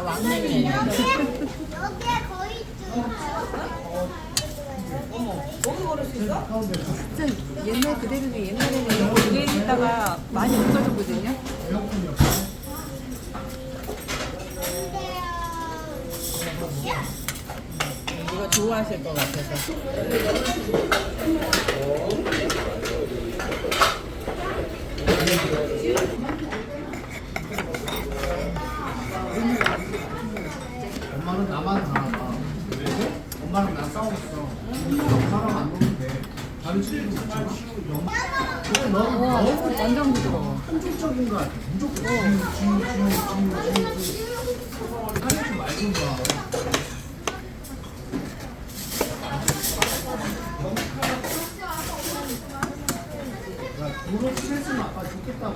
다 왕래이에요. 여기에 거의 진짜 옛날 그대로 옛날에는 위에 있다가 많이 없어졌거든요. 이거 좋아하실 것 같아서. 엄마는 나만 알아봐. 왜? 엄마랑 나 싸웠어. 엄마랑 안 노는데. 다른 친구들 있잖아. 근데 너는 너무 완전 부드러워. 한쪽적인 거 같아. 무조건. 하지 말고 봐. 그런 스트레스 아빠 좋겠다고.